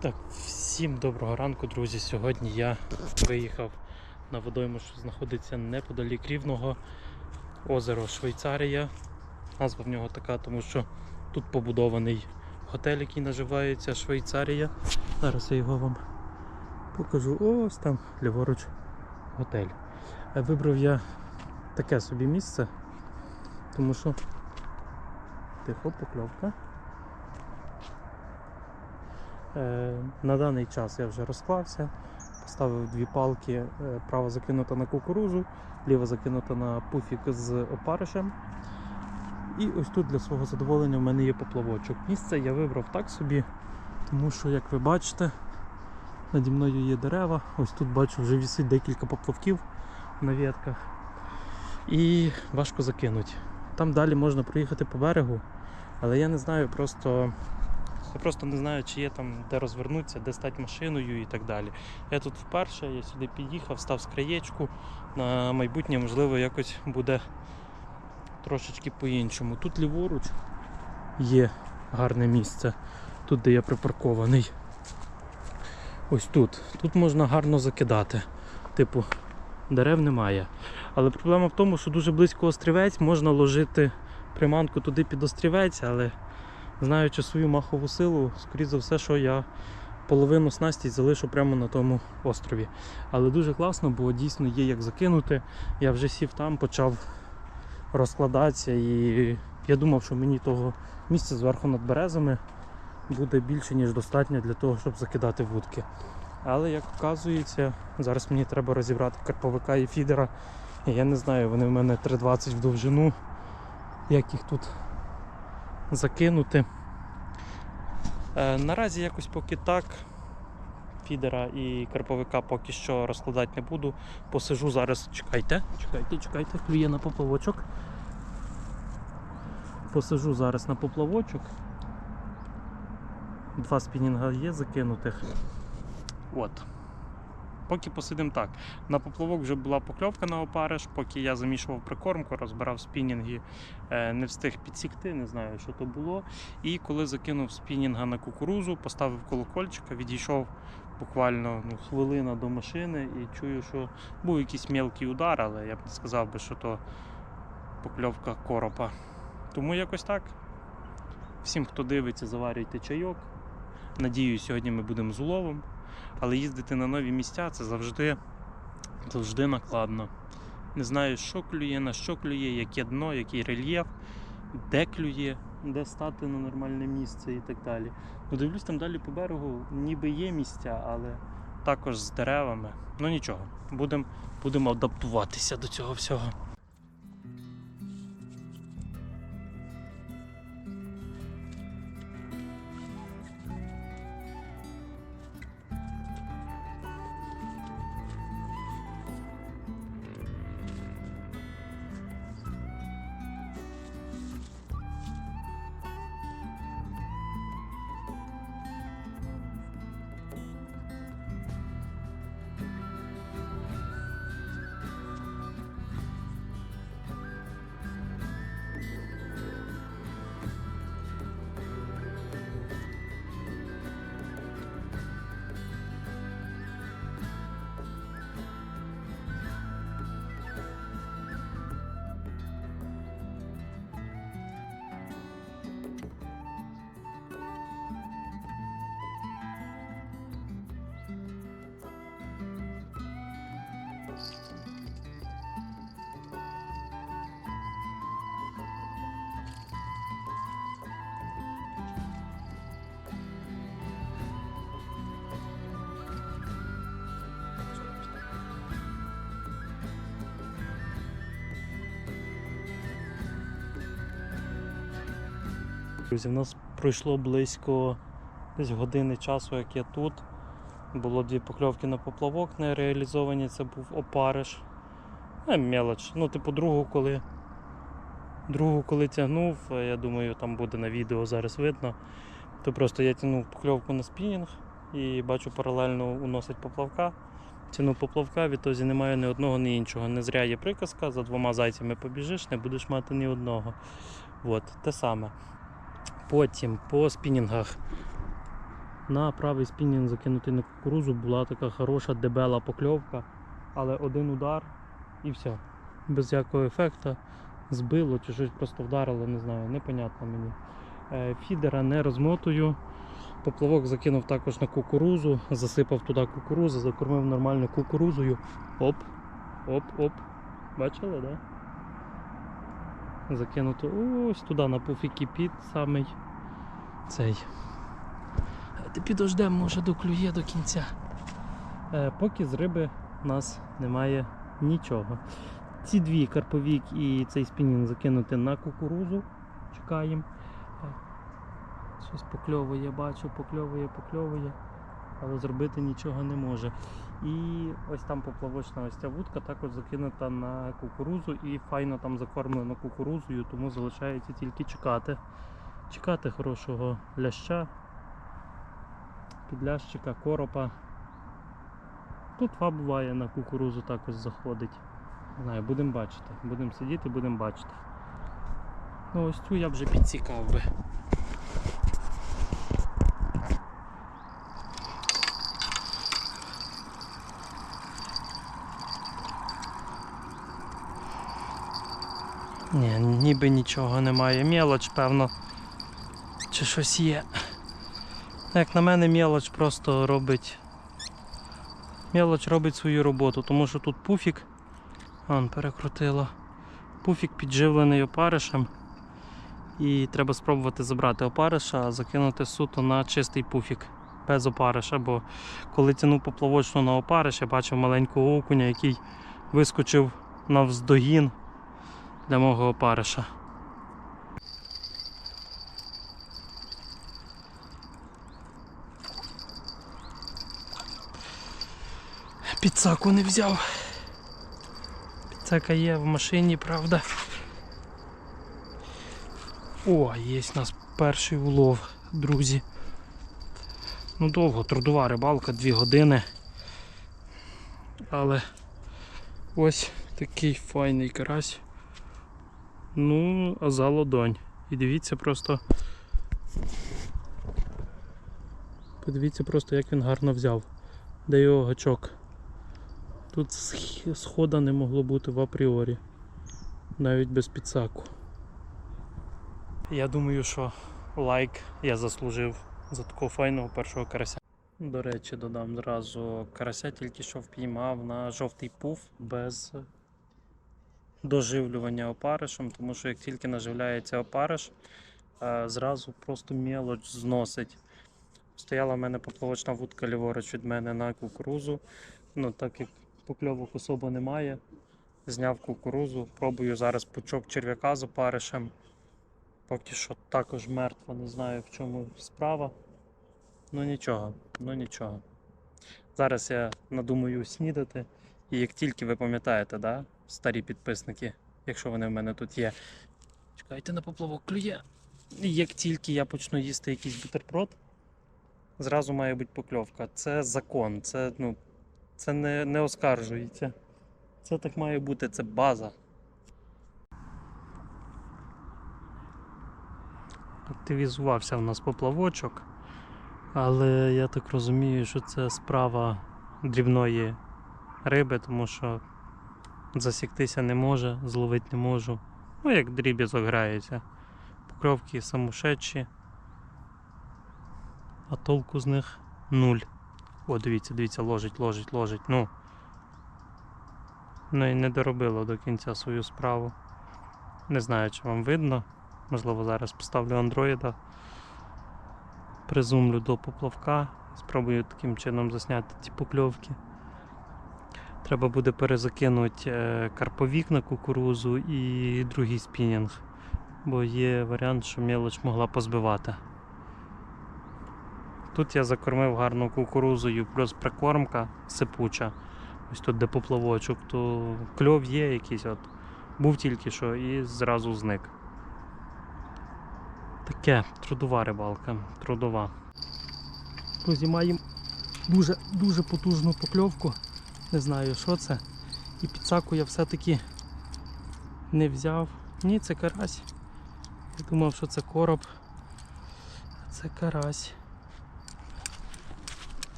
Так, всім доброго ранку, друзі. Сьогодні я виїхав на водойму, що знаходиться неподалік рівного озеро Швейцарія. Назва в нього така, тому що тут побудований готель, який називається Швейцарія. Зараз я його вам покажу. Ось там ліворуч готель. Е, Вибрав я таке собі місце, тому що тихо, покльовка. Е, На даний час я вже розклався, поставив дві палки, е, права закинута на кукурузу, ліва закинута на пуфік з опаришем. І ось тут для свого задоволення в мене є поплавочок. Місце я вибрав так собі, тому що, як ви бачите, наді мною є дерева. Ось тут бачу вже вісить декілька поплавків на ветках. І важко закинути. Там далі можна проїхати по берегу, але я не знаю просто. Я просто не знаю, чи є там де розвернутися, де стати машиною і так далі. Я тут вперше, я сюди під'їхав, став з краєчку. На майбутнє, можливо, якось буде трошечки по-іншому. Тут ліворуч є гарне місце, тут, де я припаркований. Ось тут. Тут можна гарно закидати. Типу, дерев немає. Але проблема в тому, що дуже близько острівець, можна ложити приманку туди під острівець, але знаючи свою махову силу, скоріше за все, що я половину снасті залишу прямо на тому острові. Але дуже класно, бо дійсно є як закинути. Я вже сів там, почав розкладатися і я думав, що мені того місця зверху над березами буде більше, ніж достатньо для того, щоб закидати вудки. Але як оказується, зараз мені треба розібрати карповика і фідера. Я не знаю, вони в мене 3,20 в довжину. Як їх тут закинути. Е, наразі якось поки так. Фідера і карповика поки що розкладати не буду. Посижу зараз. Чекайте, чекайте, чекайте, клює на поплавочок. Посижу зараз на поплавочок. Два спінінга є закинутих. От. Поки посидимо так. На поплавок вже була покльовка на опариш, поки я замішував прикормку, розбирав спінінги, е, не встиг підсікти, не знаю, що то було. І коли закинув спінінга на кукурузу, поставив колокольчика, відійшов буквально ну, хвилина до машини і чую, що був якийсь мелкий удар, але я б не сказав би, що то покльовка коропа. Тому якось так. Всім, хто дивиться, заварюйте чайок. Надію, сьогодні ми будемо з уловом. Але їздити на нові місця це завжди, завжди накладно. Не знаю, що клює, на що клює, яке дно, який рельєф, де клює, де стати на нормальне місце і так далі. Ну, дивлюсь там далі по берегу, ніби є місця, але також з деревами. Ну нічого, будемо будем адаптуватися до цього всього. Друзі, в нас пройшло близько десь години часу, як я тут. Було дві покльовки на поплавок не реалізовані, це був опариш. Не мелоч. Ну, типу, другу, коли другу, коли тягнув, е, я думаю, там буде на відео зараз видно. То просто я тягнув покльовку на спінінг і бачу паралельно уносить поплавка. Тягнув поплавка, відтоді немає ні одного, ні іншого. Не зря є приказка, за двома зайцями побіжиш, не будеш мати ні одного. От, те саме. Потім по спінінгах На правий спінінг закинутий на кукурузу була така хороша дебела покльовка, але один удар і все. Без якого ефекту збило чи щось просто вдарило, не знаю, непонятно мені. Е, Фідера не розмотую. Поплавок закинув також на кукурузу, засипав туди кукурузу, закормив нормально кукурузою. Оп, оп, оп. Бачили, так? Да? Закинуто ось туди на пуфіки під самий цей. Ти підождемо, може доклює до кінця. Е, поки з риби у нас немає нічого. Ці дві карповік і цей спінінг закинути на кукурузу. Чекаємо. Е, Щось покльовує, бачу, покльовує, покльовує, але зробити нічого не може. І ось там поплавочна ось ця вудка також закинута на кукурузу і файно там закормлено кукурузою, тому залишається тільки чекати. Чекати хорошого ляща, підлящика, коропа. Тут два буває на кукурузу також заходить. Не знаю, будемо бачити. Будемо сидіти, будемо бачити. Ну ось цю я вже підсікав би. Ні, ніби нічого немає. Мелоч, певно, чи щось є. Як на мене, мелоч просто робить. Мелоч робить свою роботу, тому що тут пуфік. Он перекрутило. Пуфік підживлений опаришем. І треба спробувати забрати опариша, а закинути суто на чистий пуфік без опариша. Бо коли тянув поплавочну на опариш, я бачив маленького окуня, який вискочив навздогін для мого опариша. Підсаку не взяв. Підсака є в машині, правда. О, є у нас перший улов, друзі. Ну довго, трудова рибалка, 2 години. Але ось такий файний карась. Ну, а за ладонь. І дивіться просто. Подивіться просто, як він гарно взяв. Де його гачок. Тут сх- схода не могло бути в апріорі. Навіть без підсаку. Я думаю, що лайк я заслужив за такого файного першого карася. До речі, додам зразу карася тільки що впіймав на жовтий пуф без доживлювання опаришем, тому що як тільки наживляється опариш, е, зразу просто мелоч зносить. Стояла в мене поплавочна вудка ліворуч від мене на кукурузу. Ну, так як покльовок особо немає, зняв кукурузу, пробую зараз пучок черв'яка з опаришем. Поки що також мертво, не знаю в чому справа. Ну нічого, ну нічого. Зараз я надумаю снідати. І як тільки ви пам'ятаєте, да, старі підписники, якщо вони в мене тут є, чекайте на поплавок клює. І як тільки я почну їсти якийсь бутерброд, зразу має бути покльовка. Це закон, це, ну, це не, не оскаржується. Це так має бути, це база. Активізувався в нас поплавочок, але я так розумію, що це справа дрібної риби, тому що засіктися не може, зловити не можу. Ну, як дріб'язок грається. Покровки самошедші, а толку з них нуль. О, дивіться, дивіться, ложить, ложить, ложить. Ну. Ну і не доробило до кінця свою справу. Не знаю, чи вам видно. Можливо, зараз поставлю андроїда, призумлю до поплавка, спробую таким чином засняти ці покльовки. Треба буде перезакинути е, карповік на кукурузу і другий спінінг, бо є варіант, що мелоч могла позбивати. Тут я закормив гарну кукурузою, плюс прикормка сипуча. Ось тут де поплавочок, то кльов є якийсь от. Був тільки що і зразу зник. Таке трудова рибалка, трудова. Друзі, маємо дуже дуже потужну покльовку. Не знаю, що це. І підсаку я все-таки не взяв. Ні, це карась. Я думав, що це короб. Це карась.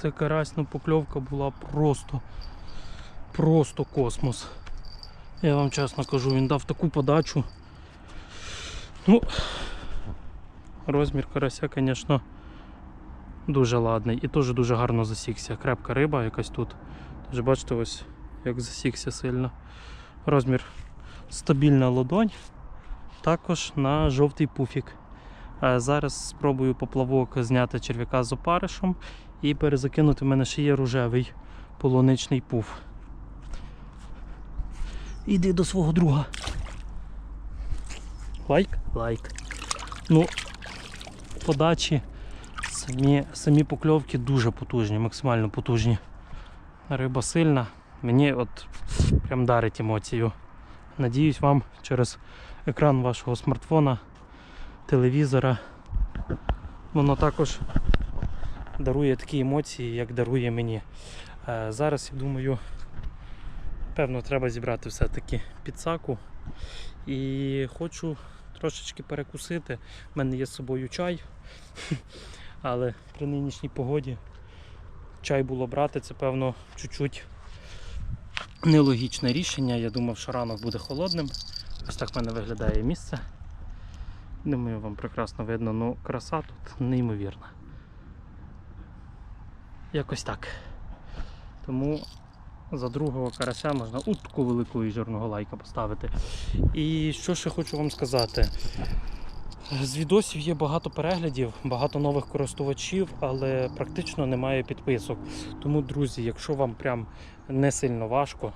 Це карась, ну покльовка була просто просто космос. Я вам чесно кажу, він дав таку подачу. Ну, розмір карася, звісно дуже ладний. І теж дуже гарно засікся. Крепка риба якась тут. Тож бачите, ось як засікся сильно. Розмір стабільна ладонь. Також на жовтий пуфік. Е, Зараз спробую поплавок зняти черв'яка з опаришем і перезакинути. В мене ще є рожевий полуничний пуф. Іди до свого друга. Лайк? Лайк. Ну, подачі, самі, самі покльовки дуже потужні, максимально потужні. Риба сильна. Мені от прям дарить емоцію. Надіюсь, вам через екран вашого смартфона, телевізора. Воно також дарує такі емоції, як дарує мені. Е, Зараз я думаю, певно, треба зібрати все-таки підсаку. І хочу трошечки перекусити. У мене є з собою чай, але при нинішній погоді чай було брати, це певно чуть-чуть нелогічне рішення. Я думав, що ранок буде холодним. Ось так в мене виглядає місце. Думаю, вам прекрасно видно, ну краса тут неймовірна. Якось так. Тому за другого карася можна у таку велику і жирного лайка поставити. І що ще хочу вам сказати. З відосів є багато переглядів, багато нових користувачів, але практично немає підписок. Тому, друзі, якщо вам прям не сильно важко,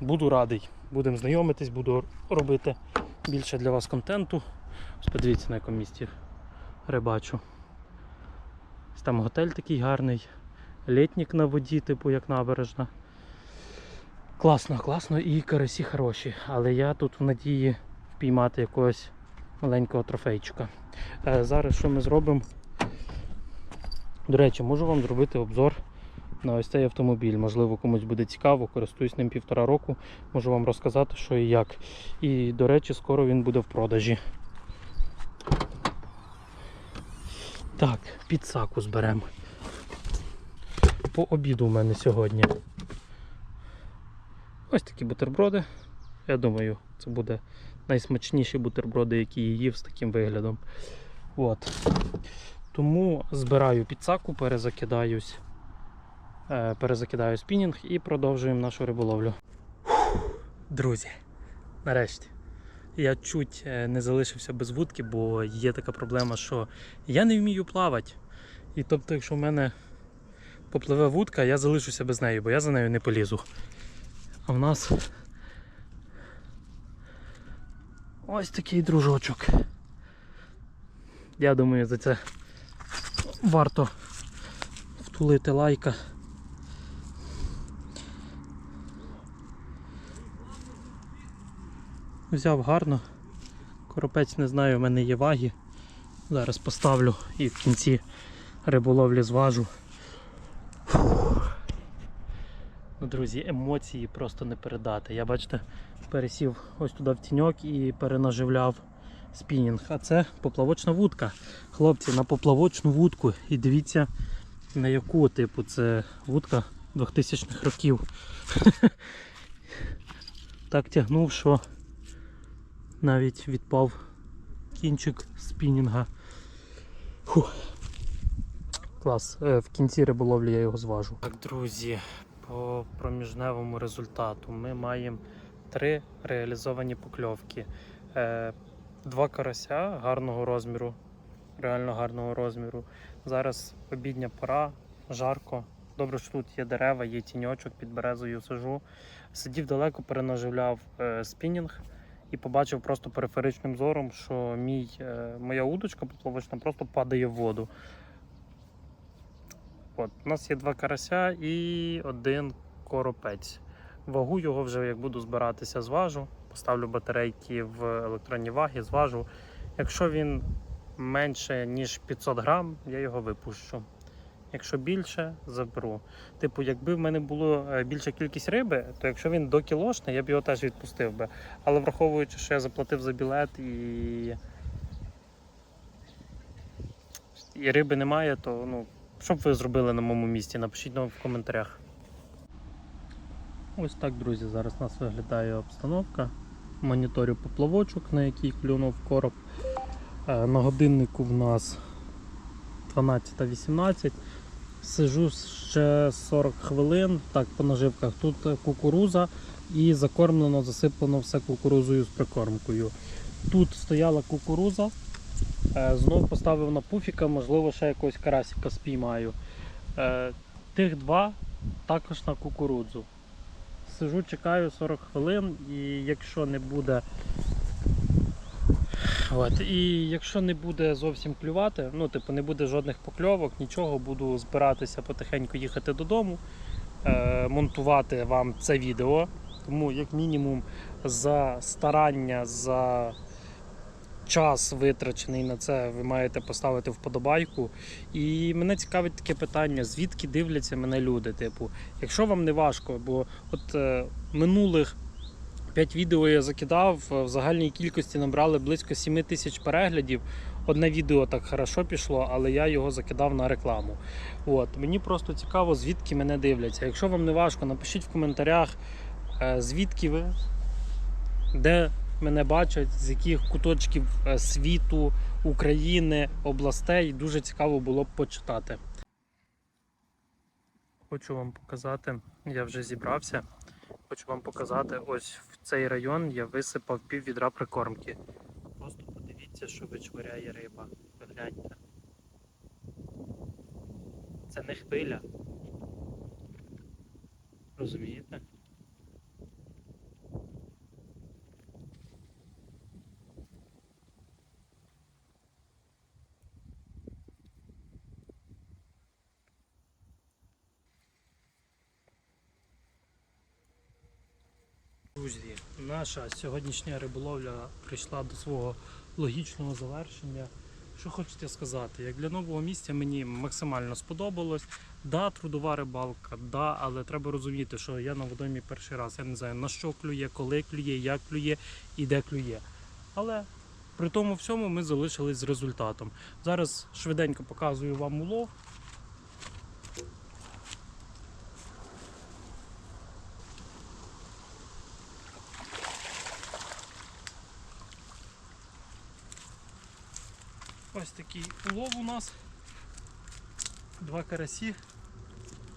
буду радий. Будемо знайомитись, буду робити більше для вас контенту. Подивіться на якому місці рибачу. Там готель такий гарний, літнік на воді, типу як набережна. Класно, класно і карасі хороші, але я тут в надії впіймати якогось маленького трофейчика. Е, зараз що ми зробимо? До речі, можу вам зробити обзор на ось цей автомобіль. Можливо, комусь буде цікаво, користуюсь ним півтора року, можу вам розказати, що і як. І, до речі, скоро він буде в продажі. Так, підсаку зберемо. По обіду в мене сьогодні. Ось такі бутерброди. Я думаю, це буде найсмачніші бутерброди, які я їв з таким виглядом. От. Тому збираю підсаку, перезакидаюсь, е, перезакидаю спінінг і продовжуємо нашу риболовлю. Друзі, нарешті. Я чуть е, не залишився без вудки, бо є така проблема, що я не вмію плавати. І тобто, якщо в мене попливе вудка, я залишуся без неї, бо я за нею не полізу. А в нас ось такий дружочок. Я думаю, за це варто втулити лайка. Взяв гарно. Коропець не знаю, в мене є ваги. Зараз поставлю і в кінці риболовлі зважу. Ну, друзі, емоції просто не передати. Я бачите, пересів ось туди в тіньок і перенаживляв спінінг. А це поплавочна вудка. Хлопці, на поплавочну вудку. І дивіться, на яку типу це вудка 2000-х років. Так тягнув, що навіть відпав кінчик спінінга. Клас. Е, В кінці риболовлі я його зважу. Так, друзі, по проміжневому результату ми маємо три реалізовані покльовки. Е, Два карася гарного розміру, реально гарного розміру. Зараз обідня пора, жарко. Добре, що тут є дерева, є тіньочок під березою сижу. Сидів далеко, перенаживляв е, спінінг і побачив просто периферичним зором, що мій, е, моя удочка поплавочна просто падає в воду. От, у нас є два карася і один коропець. Вагу його вже як буду збиратися, зважу. Поставлю батарейки в електронні ваги, зважу. Якщо він менше, ніж 500 грам, я його випущу. Якщо більше, заберу. Типу, якби в мене було е, більша кількість риби, то якщо він до кілошний, я б його теж відпустив би. Але враховуючи, що я заплатив за білет і, і риби немає, то ну, Що б ви зробили на моєму місці? Напишіть нам в коментарях. Ось так, друзі, зараз у нас виглядає обстановка. Моніторю поплавочок, на який клюнув короб. Е, На годиннику в нас 12.18. Сижу ще 40 хвилин. Так, по наживках. Тут кукуруза і закормлено, засиплено все кукурузою з прикормкою. Тут стояла кукуруза. Е, Знов поставив на пуфіка, можливо, ще якогось карасика спіймаю. Е, Тих два також на кукурудзу. Сижу, чекаю 40 хвилин, і якщо не буде. От, і якщо не буде зовсім клювати, ну, типу, не буде жодних покльовок, нічого, буду збиратися потихеньку їхати додому, е, монтувати вам це відео. Тому, як мінімум, за старання, за час витрачений на це, ви маєте поставити вподобайку. І мене цікавить таке питання: звідки дивляться мене люди? Типу, якщо вам не важко, бо от е, минулих 5 відео я закидав, е, в загальній кількості набрали близько 7 тисяч переглядів. Одне відео так хорошо пішло, але я його закидав на рекламу. От. Мені просто цікаво, звідки мене дивляться. Якщо вам не важко, напишіть в коментарях, е, звідки ви, де мене бачать, з яких куточків е, світу, України, областей. Дуже цікаво було б почитати. Хочу вам показати, я вже зібрався. Хочу вам показати, ось в цей район я висипав пів відра прикормки. Просто подивіться, що вичваряє риба. Гляньте. Це не хвиля. Розумієте? Друзі, наша сьогоднішня риболовля прийшла до свого логічного завершення. Що хочете сказати? Як для нового місця мені максимально сподобалось. Да, трудова рибалка, да, але треба розуміти, що я на водоймі перший раз. Я не знаю на що клює, коли клює, як клює і де клює. Але при тому всьому ми залишились з результатом. Зараз швиденько показую вам улов. Ось такий улов у нас. Два карасі.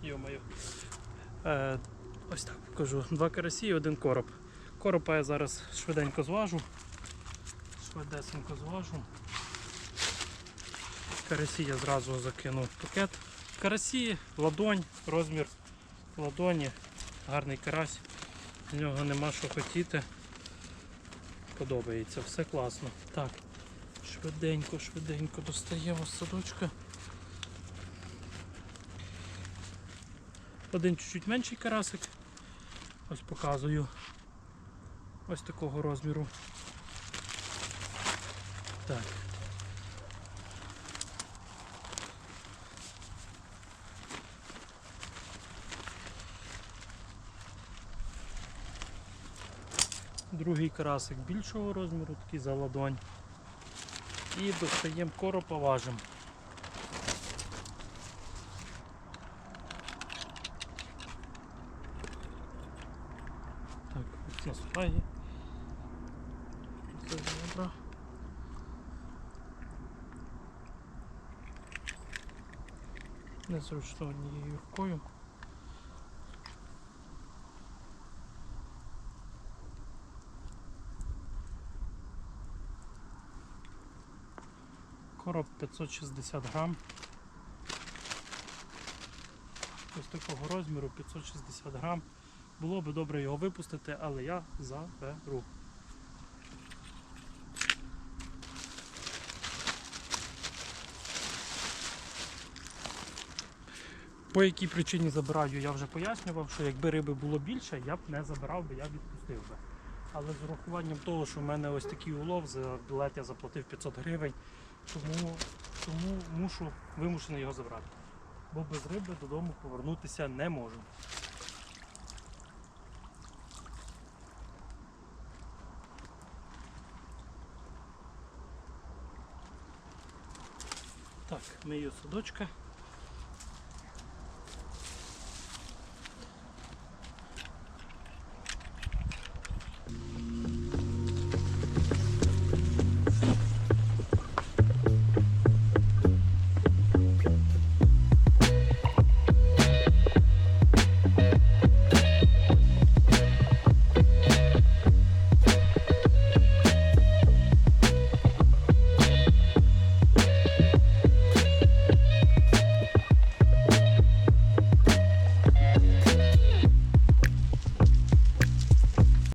Йо-моє. Е, ось так покажу. Два карасі і один короб. Коропа я зараз швиденько зважу. Швидесенько зважу. Карасі я зразу закину в пакет. Карасі, ладонь, розмір ладоні, гарний карась. З нього нема що хотіти. Подобається, все класно. Так, Швиденько, швиденько достаємо садочка. Один чуть-чуть менший карасик. Ось показую. Ось такого розміру. Так. Другий карасик більшого розміру, такий за ладонь. І достаємо коропа важимо. Так, ось на сухаї. Це добре. Незручно однією рукою. Короб 560 грам. Ось такого розміру 560 грам. Було би добре його випустити, але я заберу. По якій причині забираю, я вже пояснював, що якби риби було більше, я б не забирав би, я б відпустив би. Але з урахуванням того, що в мене ось такий улов, за білет я заплатив 500 гривень, тому, тому мушу вимушений його забрати. Бо без риби додому повернутися не можу. Так, мию садочка.